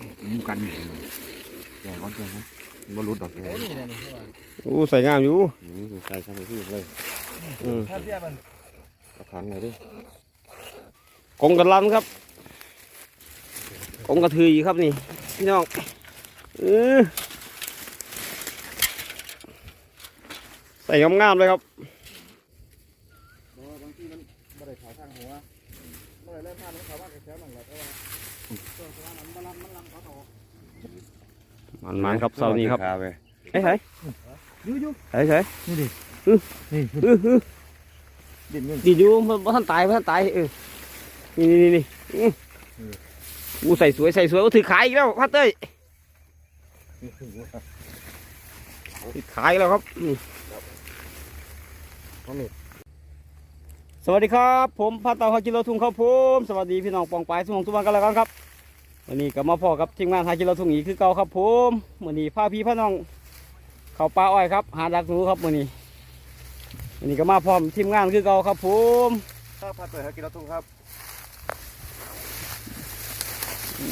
เลยนี่มุมกันแกก้อนแกนะมันรุดดอกแกโอ้นี่นะนี่ว่าโอ้ใส่งามอยู่นี่คือใส่ช่างที่เลยอืมถ้าเทียบมันกระถางเลยดิกงกันลันครับกงกระทืออยู่ครับนี่พี่น้องเออใส่งามๆเลยครับ บางทีมันบ่ได้ขาวทางหัวบ่ได้เล่นท่ามันขาวว่าแถวนั่นแหละแต่ว่าตัวสว่างมันมันลำมันลำเขาออก มันมันๆครับเสาร์นี้ครับขาไปเฮ้ยเฮ้ยอยู่อยู่เฮ้ยเฮ้ยนี่ดิอื้อนี่อื้ออื้อดินเงินดีอยู่มันบ่ท่านตายบ่ท่านตายเออนี่นี่นี่นี่อื้ออู้ใส่สวยใส่สวยโอ้ถือขายอีกแล้วพัดเต้ยถือขายอีกแล้วครับนี่สวัสดีครับ ผมพัดเต่าฮากิโลทุ่งครับผมสวัสดีพี่น้องปองปายสุวงสุวรรณกันแล้วกันครับ วันนี้ก็มาพอกับทีมงานฮากิโลทุ่งอีกคือเก่าครับผมวันนี้พาพี่พาน้อง เขาปลาอ้อยครับ หาดักหนูครับวันนี้วันนี้ก็มาพร้อมทีมงานคือเก่าครับผมถ้าพัดเตยกินแล้วทุ่งครับ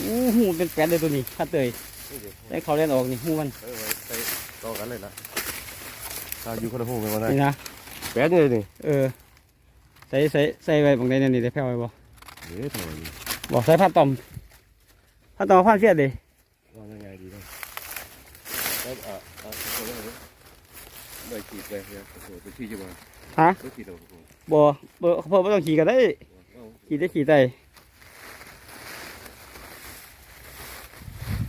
อู้หูเป็นแปดเลยตัวนี้ถ้าเตยได้เขาเล่นออกนี่หูมันเออใส่ต่อกันเลยละถ้าอยู่คนละหูกันมาได้นี่นะแป๊ดเลยนี่เออใส่ใส่ใส่ไว้บางใดนั่นนี่ได้แพ้ไว้บ่เฮ้ยทำไมนี่บอกใส่ผ้าต่อม ผ้าต่อมผ้าวเสียดเลยว่ายังไงดีนะแล้วเอะอะตัวนี้ไม่ขีดเลยเนี่ยโอ้โหไปขีดจะมาฮะไม่ขีดหรอกบ่บ่พิ่มไม่ต้องขี่ก็ได้ขี่ได้ขี่ได้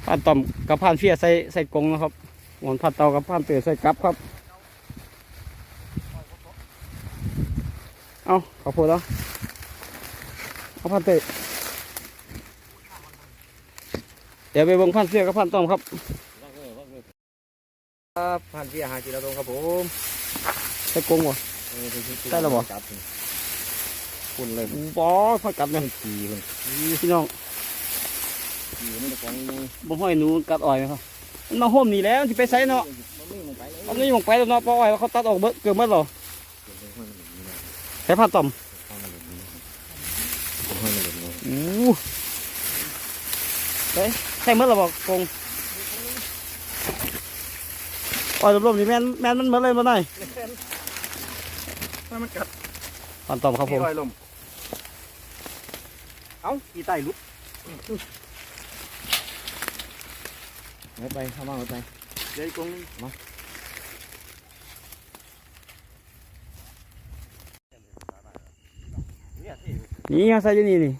ผ้านต่อมกับผ้านเสียใส่ใส่กรงนะครับหมอนผ้าเตากับผ้านเตยใส่กับครับ เอาขอโพดแล้วเอาผ้านเตย เดี๋ยวไปเบิ่งผ้าเสื้อกับผ้าต่อมครับครับผ่านที่อาหารจีนตรงครับผมใส่กรงวะได้แล้วบ่คุณเลยบอค่อยกัดเลยขีมันพี่น้องขีมันจะกองบ่ห้อยหนูกัดอ่อยไหมครับมันมาห่มนี่แล้วที่ไปใส่เนาะมันไม่ลงไปเลยมันนี่มองไปแล้วเนาะปล่อยเขาตัดออกเบิดเกือบหมดหรอใช้ผ้าต่อมอู้ใช่ ใช่หมดหรอบอกกรงอ่อยรวมๆนี่แม่นแม่นมันหมดเลยมาหน่อยถ้ามันกัดผ้าต่อมครับผมลอยลมเอ้ากี่ไตลุกไม่ไปเข้ามาไม่ไปเดี๋ยวอีกกรงนึงมานี่มาใส่อยี่นี่นี่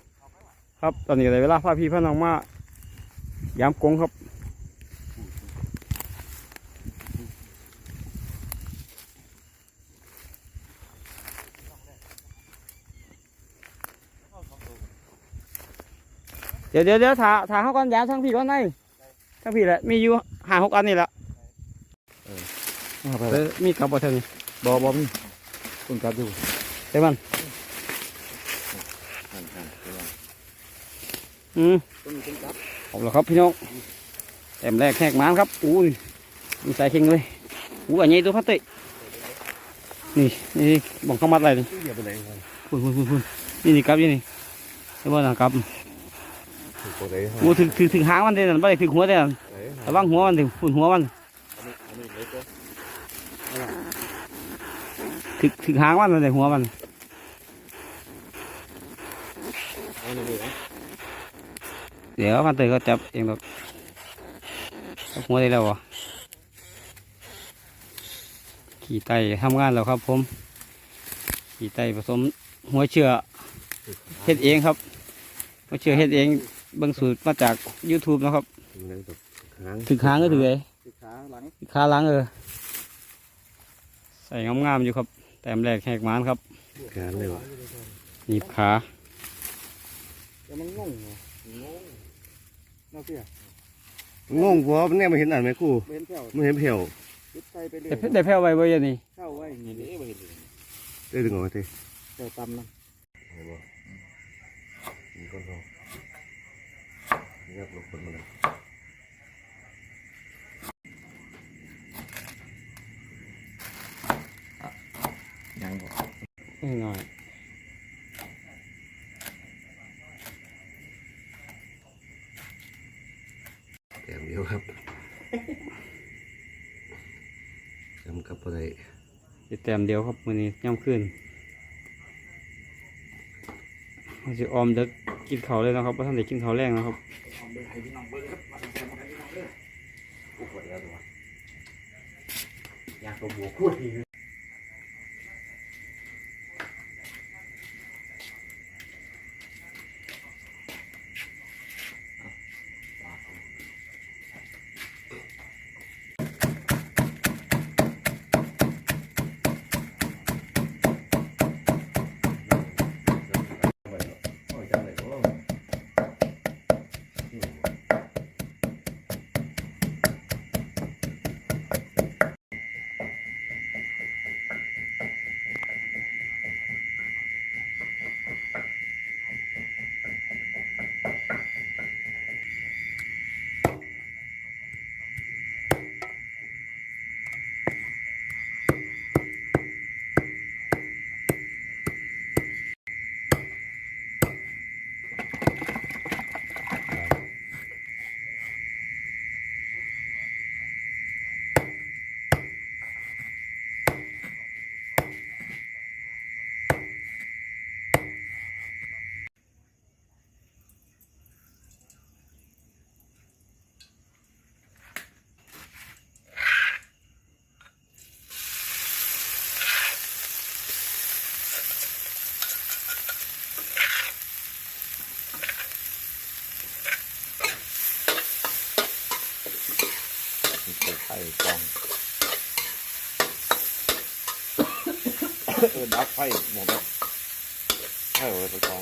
ครับ ตอนนี้เลยเวลาพาพี่พาน้องมา ยามกรงครับ เดี๋ยวเดี๋ยวเดี๋ยวถ่าถ่าเขาก่อนยามทั้งพี่ก่อนในทั้งพี่แหละมีอยู่ห้าหกอันนี่แหละเอาไปเออมีกลับบ่เท่านี้บอบอมคุณกลับดูใช่มันหันหันไปวางอืมต้น เป็นกัดเอาละครับพี่น้องแต้มแรกแหกหมานครับอู้ยมีสายเข่งเลยอู้อันนี้ตัวพัดเตะนี่นี่บอกเข้ามัดอะไรนี่เหยียบไปไหนครับพุ่นพุ่นพุ่นพุ่นนี่นี่ครับนี่นี่เรียกว่านะครับถูกตัวไหนครับอู้ถึงถึงถึงหางมันเด่นไม่ได้ถึงหัวเด่นระวังหัวมันถึงฝุ่นหัวมันอันนี้เล็กตัวถึงถึงหางมันมันได้หัวมัน อันนี้เลยนะ เดี๋ยวพันเตะก็จับเองหรอกจับหัวได้แล้ววะขี่ไตทำงานแล้วครับ ผมขี่ไตผสมหัวเชื่อเฮ็ดเองครับมาเชื่อเฮ็ดเองเบิ่งสูตรมาจาก YouTube นะครับถึงนั้นกับหางถึงหางก็ถือไอ้ติดขาหลังถึงขาหล้างเออใส่งามๆอยู่ครับ แต้มแรกแหกหมานครับหางเลยวะหนีบขาเดี๋ยวมันงงเหรองง น่าเสียงงกว่ามันเนี่ยมาเห็นอ่านไหมครูเบนแก้วไม่เห็นเพียวติดไตไปเรื่แต่อยเพชรได้แพ้วไว้บ่ยันนี่เข้าไว้นี่นี่ไม่เห็นเลยได้ถึงเอาไปทีเดี๋ยวตำนะเห็นบ่มีคนเขาเรียกลูกคนมาเลยยังบ่น้อย ต้มเดียวครับจำกับอะไร จะ แต้มเดียวครับมือนี้ย่ำขึ้นเราจะออมเด็กกินเขาเลยนะครับเพราะท่านเด็กกินเขาแรงนะครับอยาเบิ่งให้พี่น้องเบิ่งครับมาแซมกันพี่น้องเด้อ กูปวดแล้วตัว อยากตัวบัวพูดดีเลย โอ้ยจังเลยโอ้เป็นไข่กองเออ ดับไฟหมดแล้วไฟหมดไปกอง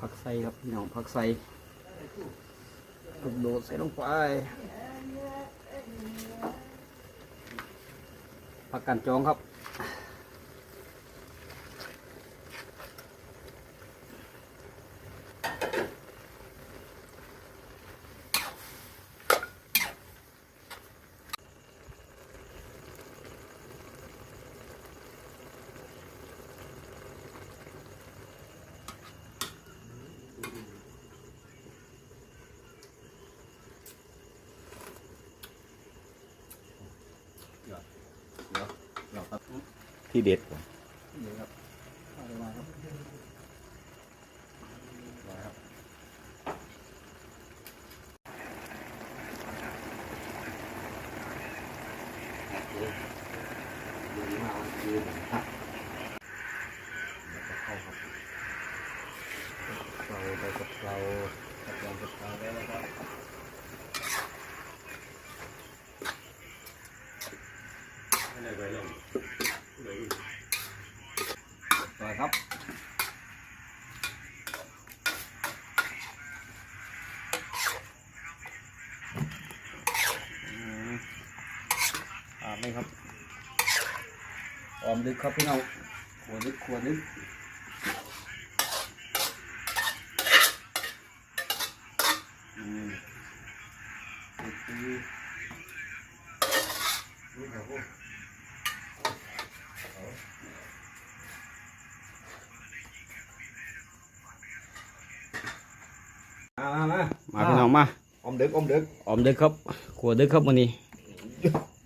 ผักไสครับพี่น้องผักไส่ลูกโดดใส่ลงไปผักกันจองครับ ที่เด็ดผมนี่ครับเอาไปมาครับ เลยครับออมลึกครับพี่น้องขวดลึกขวดลึกมาพี่น้องมาอมดึกอมดึกออมดึกครับขวดดึกครับวันนี้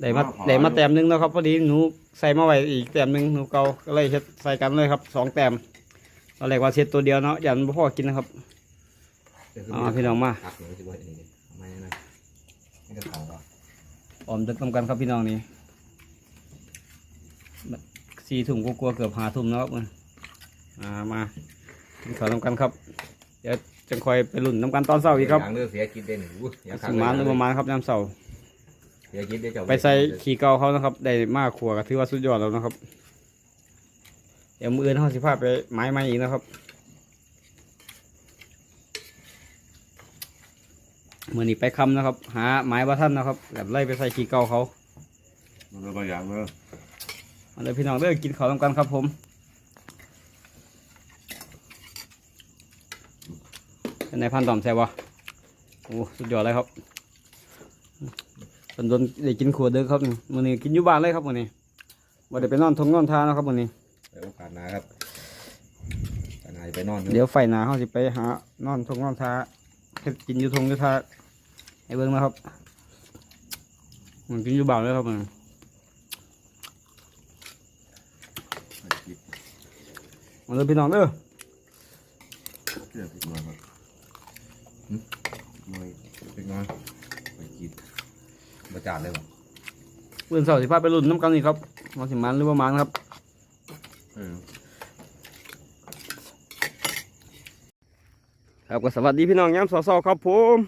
ได้มาได้มาแต้มหนึงแล้วครับพอดีหนูใส่มาไว้อีกแต้มหนึงหนูเก่าก็เลยเฮ็ดใส่กันเลยครับสองแต้มตอนแรกว่าเซตตัวเดียวเนาะยันบ่พอกินนะครับอ่าพี่น้องมา หักหนูสิบ่นี่ไม่นะนี่ก็เขาอะออมเด็กทำกันครับพี่น้องนี่สี่ถุงกลัวาๆเกือบห้าทุ่มแล้วครับอ่ามากินข้าวทำกันครับ เดี๋ยวจังคอยไปลุ่นน้ำกันตอนเช้าอีกครับอย่างเลือเสียกินเด่นอู้อย่าสมานหรือประมาณครับยามเช้า เสียกินได้เจ้าไปใส่ขี่เก่าเขานะครับ ได้มากขัวก็ถือว่าสุดยอดแล้วนะครับ เดี๋ยวมืออื่นเขาสิพาไปไม้ไม้อีกนะครับมือนี้ไปคำนะครับ หาไม้บาท่านนะครับแบบไล่ไปใส่ขี่เก่าเขามันก็บางอย่างเลยมาเลยพี่น้องเด้อกินข้าวทำกันครับผมเป็นนายพันต่อมแซ่บวะโอ้สุดยอดเลยครับ ตอนโดนได้กินขวดเด้อครับมือนี้กินอยู่บ้านเลยครับมือนี้บ่ได้ไปนอนทงนอนทานะครับมือนี้ไปโอกาสหนาครับโอกาสหนาจะไปนอนเดี๋ยวไฟหนาเขาสิไปหานอนทงนอนทาเฮ็ดกินอยู่ทงอยู่ทาให้เบิ่งนะครับมันกินอยู่บ้านเลยครับมันมาเลยพี่น้องเด้อเสื้อผิดมาครับหึมวยเป็นไงไปกิน ประจานเลยบ่เพื่อนสาวสิพาไปรุ่นน้ำกันนี่ครับมาสิมันหรือว่ามันครับเออครับก็สวัสดีพี่น้องย้ำสอสอครับผม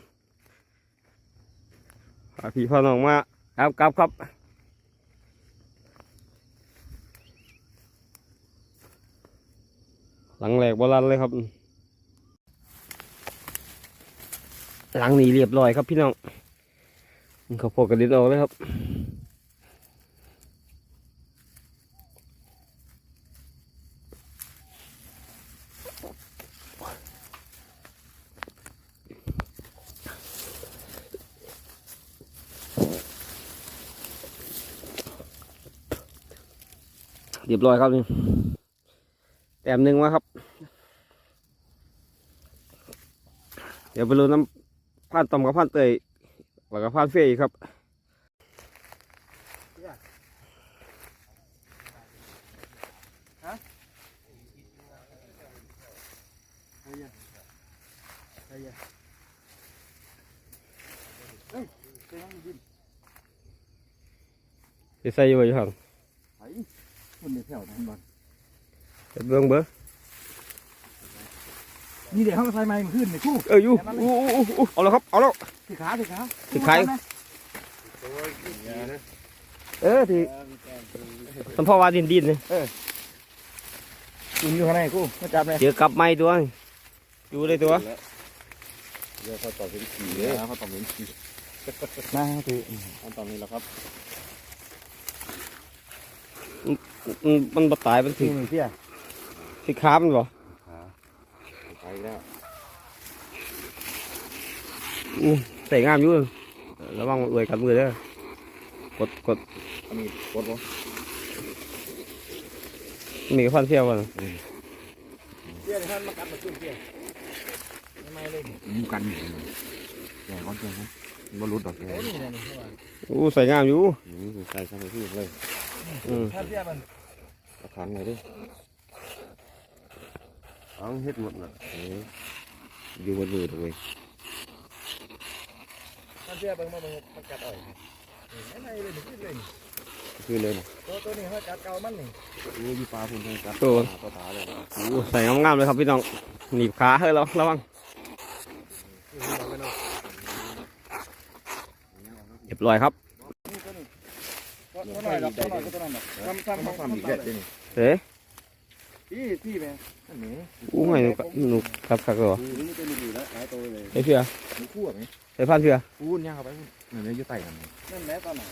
พาพี่พ่อน้องมาครับครับครับหลังแหลกโบราณเลยครับ หลังนี้เรียบร้อยครับพี่น้อง เขาพกกระดิ่งออกเลยครับเรียบร้อยครับนี่แต้มหนึ่งมาครับ เดี๋ยวไปรู้น้ำผ่านต่อมกับผ่านเตย แล้วก็ผ่านเฟยอีกครับเฮ้ยเจ้ามันดินจะใส่อยู่บ่อยู่ครับไผมันในแถวนั้นบ่เดี๋ยวเบิ่งเบิ่ง นี่เดี๋ยวเขาใส่ไม้มันขึ้นในคู่เอออยู่อู้อู้อู้อู้เอาแล้วครับ เอาแล้วสิขาสิขาสิขา เออที่สัมพ่อว่าดินดินเลยกินอยู่ข้างในกูมาจับเลยเจอกลับไม้ตัวนี่อยู่เลยตัวเดี๋ยวเขาต่อเป็นขี่เลยเขาต่อเป็นขี่มาคือเขาต่อนี้แหละครับมันมันบ่ตายมันคืถึองมันเสียสิขามันบ่ ไปแล้วอู้ใส่งามอยู่ระวังเอื่อยกับมือเด้อกดกดอันนี้กดบ่มีกับพันเพียวบ่เสียท่านมากัดมาขึ้นเสียทำไมเลยอยู่กันแกก้อนแกครับบ่รุดดอกแกโอ้นี่นี่อู้ใส่งามอยู่นี่คือใส่เข้าไปที่เลยอืมท่านเสียมันกระขันเลยดิเอาเฮ็ดหมดน่ะเอออยู่บนมือตรงนี้ท่านเสียเบิ่งมาเบิ่งมากัดอ่อยไม่ไม่เลยขึ้นเลยคือเลยนะตัวตัวนี้เขากัดเก่ามันนี่อู้ยี่ปลาพุ่นทางกัดตัวปลาตาเลยอู้ใส่งามๆเลยครับพี่น้องหนีบขาให้เราระวังเรียบร้อยครับตัวน้อยตัวน้อยตัวน้อยทำทำต้องทำทำอีกแบบนี้เอ๊ะ พี่พี่แม่อันนี้อู้ไงหนูหนูครับครับเหรอคือนี่เป็นอยู่แล้วหลายตัวเลยไอ้เพียมีคู่แบบนี้ไอ้พันเพียพูนย่างเข้าไปพูนนี่อยู่ใต้กันนั่นแหละตอนไหน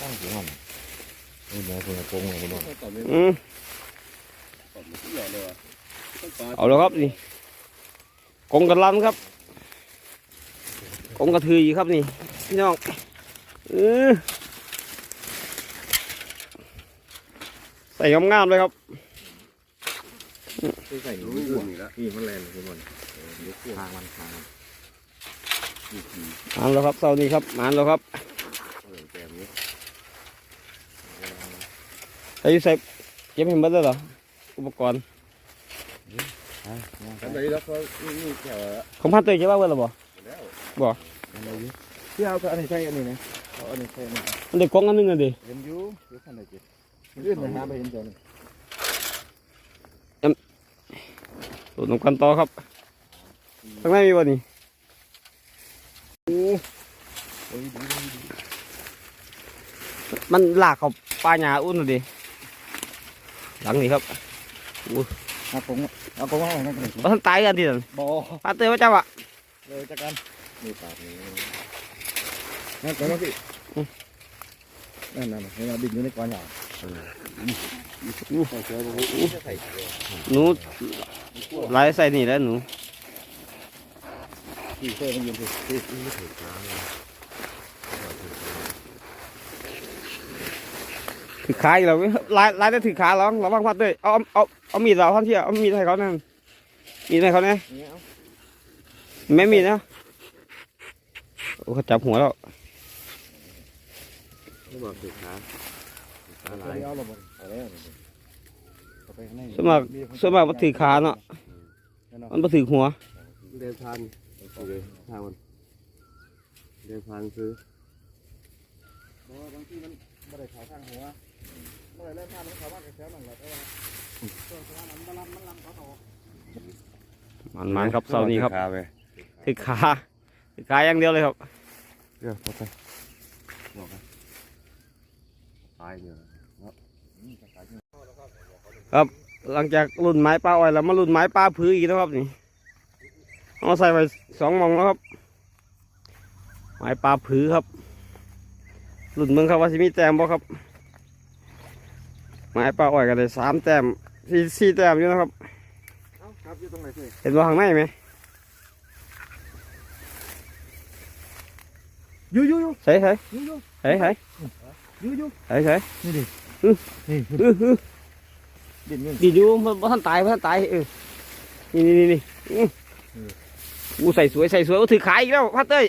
ตั้งหัวมันนี่แม่คนละโกงเลยคนนั้นอืมเอาแล้วครับนี่กงกระลำครับกงกระทือครับนี่พี่น้องเออใส่งามๆเลยครับ ใส่หนูอ้วนนี่ละพี่มันแรงเลยคนนั้นเดี๋ยวทางมันทางมันดีดีมาแล้วครับเสาร์นี้ครับมาแล้วครับเออแกมนี้อายุใส่เก็บให้หมดแล้วเหรออุปกรณ์ทำไมแล้วก็นี่แถวของพันเตยเก็บไว้เบิดแล้วบ่แล้วบ่อะไรอยู่ที่เอาก็อันนี้ใช่อันนี้นะเอาอันนี้ใช่อันนี้มันได้กล่องอันหนึงอะดิเห็นอยู่เดี๋ยวท่านได้เจ็บยื่นไปหาไปเห็นเจ้านี่ สู ตรน้ำกันต่อครับข้างในมีบ่นี่โอ้ยดีดีดีมันลากเข้าป่าหญ้าอุ่นน่ะดิหลังนี้ครับเอาผมเอาผมเอานั่นกันบ่ทันตายกันทีนั่นบ่พันเตยว่าเจ้าอะเลยจักกันนี่ปากนี้นั่นก่อนนะพี่นั่นนั่นเห็นเราบินอยู่ในก้อนใหญ่เอออู้ใส่ใส่หนูลายใส่นี่แล้วหนูที่เสื้อมันยืนที่อู้ไม่ถึงทางเลยถือขาอีกแล้วเว้ยหลายลายได้ถือขาแล้วระวังพัดเตยเอาเอาเอาเอามีดเราท่านที่เอามีดให้เขานั่นมีดให้เขาแน่นี่เอาไม่มีนะโอ้เขาจับหัวแล้วไม่บอกถึงขาขาหลายเอขา สวนมากส่วนมากมันถือขาเนาะมันมาถือหัวเดินทางเลยทางมันเดินทางซื้อเพราะว่าบางทีมันไม่ได้เขาทางหัวไม่ได้เล่นท่ามันเขาว่ากระแสนั่นแหละแต่ว่าช่วงสนามมันลำมันลำเขาต่อมันมันครับเสาร์นี้ครับขาไปถือขาถือขาอย่างเดียวเลยครับเดี๋ยวพอไปบอกกันตายเนี่ยหลังจากรุ่นไม้ปลาอ้อยแล้วมารุ่นไม้ปลาพื้อีกนะครับนี่เอาใส่ไปสองหมองแล้วครับ ไม้ปลาผือครับ รุ่นเมืองครับว่าสิมีแต้มบ่ครับ ไม้ปลาอ้อยก็ได้สามแต้มสี่สี่แต้มอยู่นะครับเอ้าครับอยู่ตรงไหนสิเห็นว่าข้างในไหมอยู่อยู่อยู่ใส่ใส่อยู่อยู่ใส่ใส่อยู่อยู่ใส่ใส่นี่ดิอื้อนี่อื้ออื้อ ดินเงินดีอยู่บ่บ่ท่านตายบ่ท่านตายเออนี่นี่นี่นี่อื้ออู้ใส่สวยใส่สวยโอ้ถือขายอีกแล้วพัดเต้ย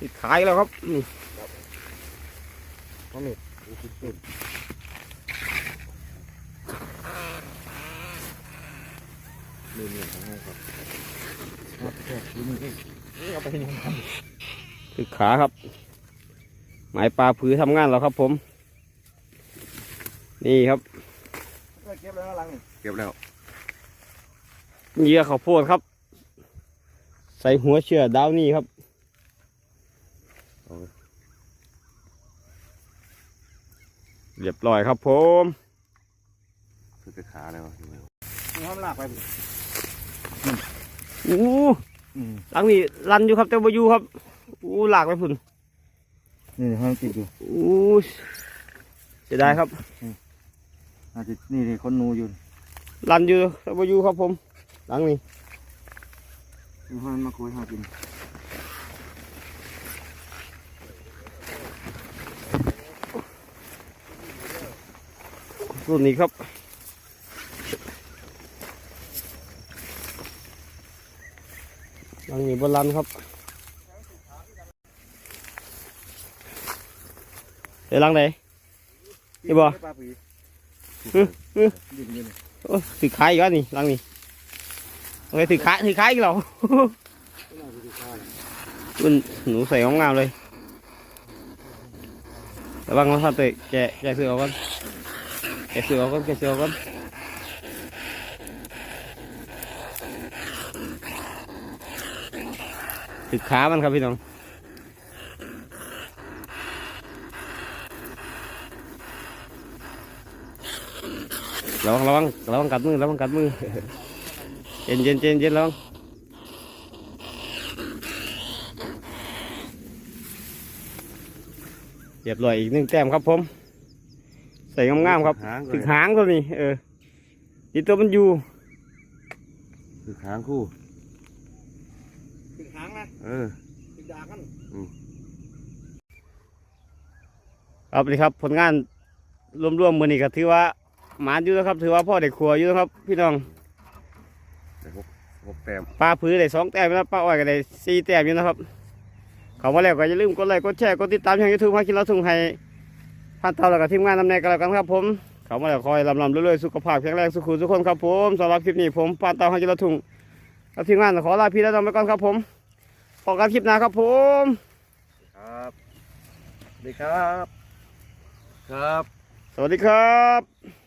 ถือขายอีกแล้วครับนี่นี่เนี่ยของให้ครับเอาไปให้ยังทถือขาครับ หมายปลาผือทำงานแล้วครับผม นี่ครับำเก็บแล้วหลังนี่เก็บแล้วเหยื่อข้าวโพดครับ ใส่หัวเชื่อดาวนี่ครับเรียบร้อยครับผมคือไปขาเลยวะมีห้องลากไปอู้อืมหลังนี้รันอยู่ครับแต่บ่อยู่ครับอู้หลากไปพุ่นนี่ห้องติดอยู่อู้เสียดายครับ อาจจะนี่นี่คนหนูอยู่รันอยู่แต่บ่อยู่ครับผม หลังนี้มีห้องมาคุยหากินรุ่นนี้ครับหลังนี้บนรันครับเดี๋ยวหลังไหนนี่บ่ปลาปี ถือขายอีกแล้วนี่ลังนี้โอเคถือขายถือขายอีกแล้วมันหนูใส่ของงามเลยระวังนะท่านเตะแกแกเสือก่อนแกเสือก่อนแกเสือกก่อนถือขามันครับพี่น้อง ระวังระวังระวังกัดมือระวังกัดมือเย็นเย็นเย็นเย็นระวังเรียบร้อยอีกหนึ่งแต้มครับผม ใส่งามๆครับหางถึงหางตัวนี้เอออีตัวมันอยู่คือหางคู่ติดหางนะเออติดดากันครับนี่ครับผลงานรวมๆมือนี้ก็ถือว่า หมานอยู่นะครับ ถือว่าพ่อเด็กครัวอยู่นะครับ พี่น้องหกแต้มปลาผือได้สองแต้มแล้วปลาอ้อยก็ได้สี่แต้มอยู่นะครับ เขามาแล้วก็อย่าลืมกดไลค์กดแชร์กดติดตามช่องยูทูบมากินเราทุ่งให้พันเท่าแล้วก็ทีมงานนำแนกันแล้วกันครับผม เขามาแล้วคอยลำลำเรื่อยๆสุขภาพแข็งแรงสุขุมทุกคนครับผมสำหรับคลิปนี้ผมปานเตาให้กินเราทุ่งกับทีมงานขอลาพี่และน้องไปก่อนครับผมพบกันคลิปหน้าครับผมครับสวัสดีครับ ครับ สวัสดีครับ